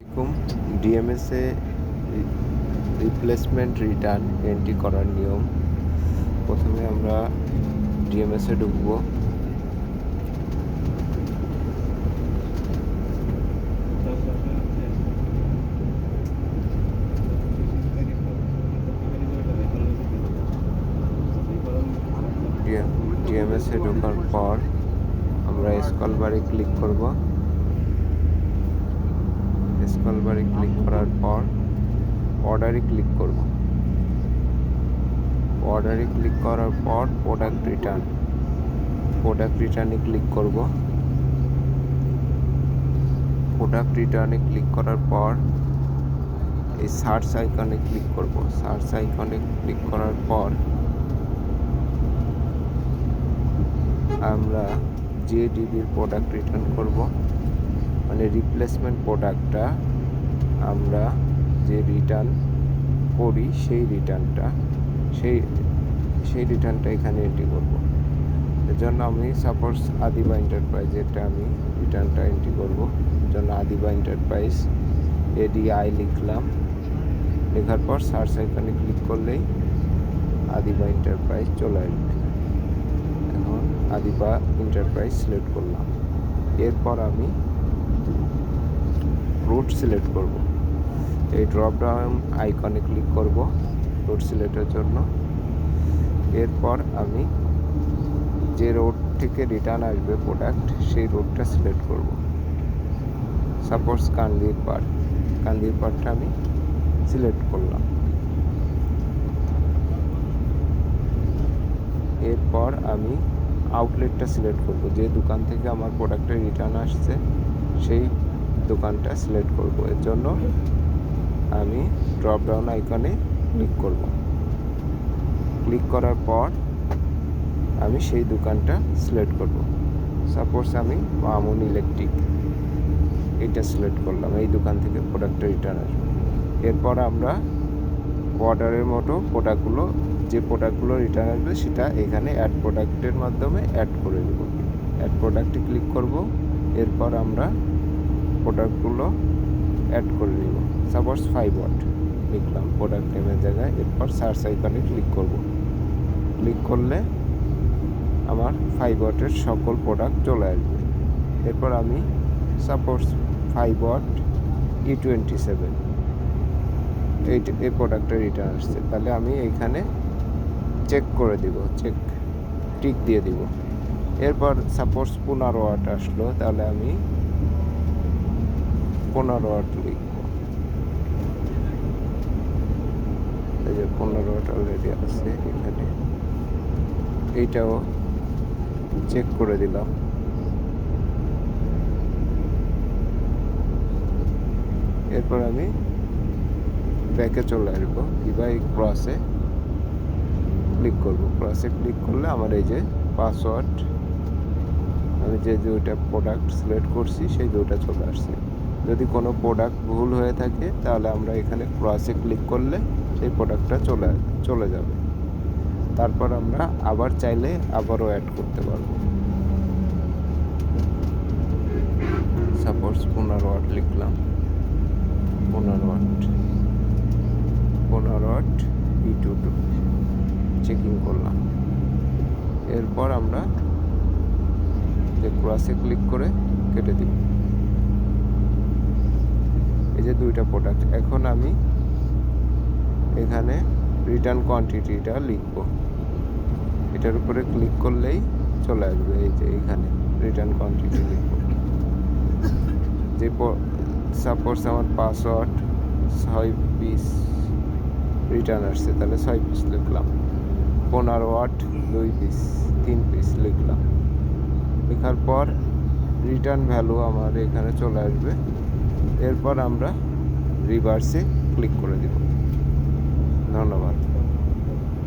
এরকম ডিএমএসে replacement return entry করার নিয়ম। প্রথমে আমরা ডিএমএসে ঢুকবো। ডিএমএসে ঢোকার পর আমরা স্কল বারে ক্লিক করব। স্কল বারে ক্লিক করার পর অর্ডারে ক্লিক করব। অর্ডারে ক্লিক করার পর প্রোডাক্ট রিটার্ন প্রোডাক্ট রিটার্নে ক্লিক করব। প্রোডাক্ট রিটার্নে ক্লিক করার পর এই সার্চ আইকনে ক্লিক করব। সার্চ আইকনে ক্লিক করার পর আমরা যে ডিবির প্রোডাক্ট রিটার্ন করব। মানে রিপ্লেসমেন্ট প্রোডাক্টটা আমরা যে রিটার্ন করি, সেই রিটার্নটা সেই সেই রিটার্নটা এখানে এন্ট্রি করব। এর জন্য আমি সাপোজ আদিবা এন্টারপ্রাইজেরটা আমি রিটার্নটা এন্ট্রি করব। এর জন্য আদিবা এন্টারপ্রাইজ এডিআই লিখলাম। লেখার পর সার্চ আইকনে ক্লিক করলেই আদিবা এন্টারপ্রাইজ চলে আসবে। এখন আদিবা এন্টারপ্রাইজ সিলেক্ট করলাম। এরপর আমি রুট সিলেক্ট করব। এই ড্রপ ডাউন আইকনে ক্লিক করব রুট সিলেক্টের জন্য। এরপর আমি যে রোড থেকে রিটার্ন আসবে প্রোডাক্ট সেই রোডটা সিলেক্ট করব। সাপোজ কান্দির পার্ক কান্দির পার্কটা আমি সিলেক্ট করলাম। এরপর আমি আউটলেটটা সিলেক্ট করব। যে দোকান থেকে আমার প্রোডাক্টের রিটার্ন আসছে, সেই দোকানটা সিলেক্ট করব। এর জন্য আমি ড্রপ ডাউন আইকনে ক্লিক করব। ক্লিক করার পর আমি সেই দোকানটা সিলেক্ট করব। সাপোজ আমি মামুন ইলেকট্রিক এটা সিলেক্ট করলাম, এই দোকান থেকে প্রোডাক্টটা রিটার্ন আসবে। এরপর আমরা অর্ডারের মতো প্রোডাক্টগুলো যে প্রোডাক্টগুলো রিটার্ন আসবে সেটা এখানে অ্যাড প্রোডাক্টের মাধ্যমে অ্যাড করে দেব। অ্যাড প্রোডাক্টে ক্লিক করব। এরপর আমরা প্রোডাক্টগুলো অ্যাড করে নিব। সাপোজ ফাইভ ওয়াট লিখলাম প্রোডাক্ট নেমের জায়গায়, এরপর সার্চ আইকনে ক্লিক করব। ক্লিক করলে আমার ফাইভ ওয়াটের সকল প্রোডাক্ট চলে আসবে। এরপর আমি suppose five watt E twenty seven এই এই প্রোডাক্টটা রিটার্ন আসছে। তাহলে আমি এইখানে চেক করে দিব চেক টিক দিয়ে দিব। এরপর সাপোজ পনেরো ওয়াট আসলো, তাহলে আমি পনেরো ওয়াট লিখব এই যে পনেরো ওয়াট অলরেডি আছে এখানে। এইটাও চেক করে দিলাম। এরপর আমি ব্যাকে চলে আসব। কিংবা এই ক্রসে ক্লিক করব। ক্রসে ক্লিক করলে আমার এই যে পাসওয়ার্ড আমি যে দুইটা প্রোডাক্ট সিলেক্ট করছি, সেই দুইটা চলে আসছে। যদি কোনো প্রোডাক্ট ভুল হয়ে থাকে, তাহলে আমরা এখানে ক্রসে ক্লিক করলে সেই প্রোডাক্টটা চলে চলে যাবে। তারপর আমরা আবার চাইলে আবারও অ্যাড করতে পারব। সাপোজ পনেরো ওয়াট লিখলাম। পনেরো ওয়াট পনেরো watt E two two checking করলাম। এরপর আমরা ক্রসে ক্লিক করে কেটে দিব। এই যে দুইটা প্রোডাক্ট এখন আমি এখানে রিটার্ন কোয়ান্টিটিটা লিখব। এটার উপরে ক্লিক করলেই চলে আসবে, এই যে এখানে রিটার্ন কোয়ান্টিটি লিখব। যে সাপোজ আমার পাসওয়ার্ড ছয় পিস রিটার্ন আসছে, তাহলে ছয় পিস লিখলাম। পনেরো ওয়াট দুই পিস তিন পিস লিখলাম। লেখার পর রিটার্ন ভ্যালু আমার এখানে চলে আসবে। এরপর আমরা রিভার্সে ক্লিক করে দেব। ধন্যবাদ।